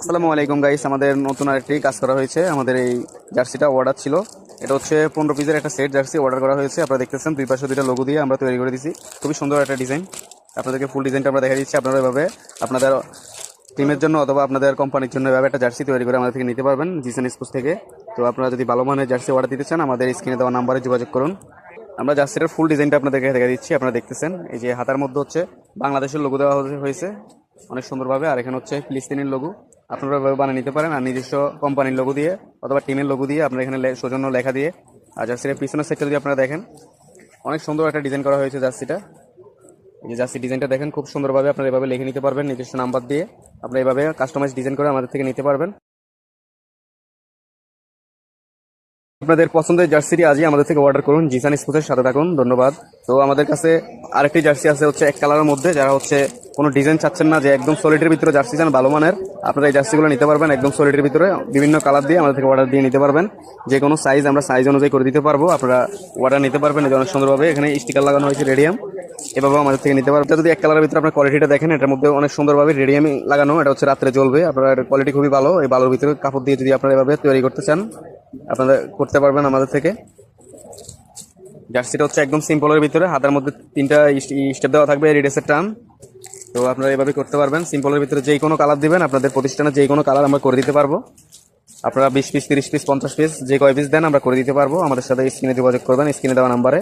আসসালামু আলাইকুম গাইস আমাদের নতুন আরেকটি কাজ করা হয়েছে। আমাদের এই জার্সিটা অর্ডার ছিল। এটা হচ্ছে পনেরো পিসের একটা সেট জার্সি অর্ডার করা হয়েছে। আপনারা দেখতেছেন দুই পাশে দুইটা লোগো দিয়ে আমরা তৈরি করে দিয়েছি খুবই সুন্দর একটা ডিজাইন আপনাদেরকে ফুল ডিজাইনটা আমরা দেখা দিচ্ছি। আপনারা এভাবে আপনাদের টিমের জন্য অথবা আপনাদের কোম্পানির জন্য এভাবে একটা জার্সি তৈরি করে আমাদের থেকে নিতে পারবেন জিসেন স্পোর্টস থেকে। তো আপনারা যদি ভালো মানের জার্সি অর্ডার দিতে চান, আমাদের স্ক্রিনে দেওয়া নাম্বারে যোগাযোগ করুন। আমরা জার্সিটার ফুল ডিজাইনটা আপনাদেরকে দেখা দিচ্ছি। আপনারা দেখতেছেন, এই যে হাতার মধ্যে হচ্ছে বাংলাদেশের লোগো দেওয়া হয়েছে। অনেক সুন্দরভাবে। আর এখানে হচ্ছে ফিলিস্তিনের লোগো আপনারা বানিয়ে নিতে পারেন আর নিজস্ব কোম্পানির লোগো দিয়ে অথবা টিমের লোগো দিয়ে আপনারা এখানে সৌজন্য লেখা দিয়ে, আর জার্সিটার পিছনের সেটটা যদি আপনারা দেখেন, অনেক সুন্দর একটা ডিজাইন করা হয়েছে জার্সিটা। এই যে জার্সি ডিজাইনটা দেখেন, খুব সুন্দরভাবে আপনারা এভাবে লিখে নিতে পারবেন, নিজস্ব নাম্বার দিয়ে আপনারা এভাবে কাস্টমাইজ ডিজাইন করে আমাদের থেকে নিতে পারবেন। আপনাদের পছন্দের জার্সিটি আজই আমাদের থেকে অর্ডার করুন জিসান স্পোর্টসের সাথে থাকুন, ধন্যবাদ। তো আমাদের কাছে আরেকটি জার্সি আছে হচ্ছে এক কালারের মধ্যে, যারা হচ্ছে কোনো ডিজাইন চাচ্ছেন না যে একদম সলিডের ভিতরে জার্সি চান, ভালো মানের, আপনারা এই জার্সিগুলো নিতে পারবেন, একদম সলিডের ভিতরে। বিভিন্ন কালার দিয়ে আমাদের থেকে অর্ডার দিয়ে নিতে পারবেন। যে কোনো সাইজ আমরা সাইজ অনুযায়ী করে দিতে পারব। আপনারা অর্ডার নিতে পারবেন যে অনেক সুন্দরভাবে। এখানে স্টিকার লাগানো হয়েছে রেডিয়াম এভাবে আমাদের থেকে নিতে পারবেন। যদি এক কালারের ভিতরে আপনার কোয়ালিটিটা দেখেন, এটার মধ্যে অনেক সুন্দরভাবে রেডিয়াম লাগানো, এটা হচ্ছে রাত্রে জ্বলবে। আপনার কোয়ালিটি খুবই ভালো। এই ভালোর ভিতরে কাপড় দিয়ে যদি আপনারা এভাবে তৈরি করতে চান, আপনারা করতে পারবেন আমাদের থেকে। জার্সিটা হচ্ছে একদম সিম্পলের ভিতরে। হাতের মধ্যে তিনটা স্টেপ দেওয়া থাকবে রিডেসের টার্ম তো আপনারা এভাবে করতে পারবেন। সিম্পলের ভিতরে যেই কোনো কালার দিবেন, আপনাদের প্রতিষ্ঠানে যেই কোনো কালার আমরা করে দিতে পারব। আপনারা বিশ পিস তিরিশ পিস পঞ্চাশ পিস যে কয় পিস দেন, আমরা করে দিতে পারব। আমাদের সাথে স্ক্রিনে যোগাযোগ করবেন, স্ক্রিনে দেওয়া নাম্বারে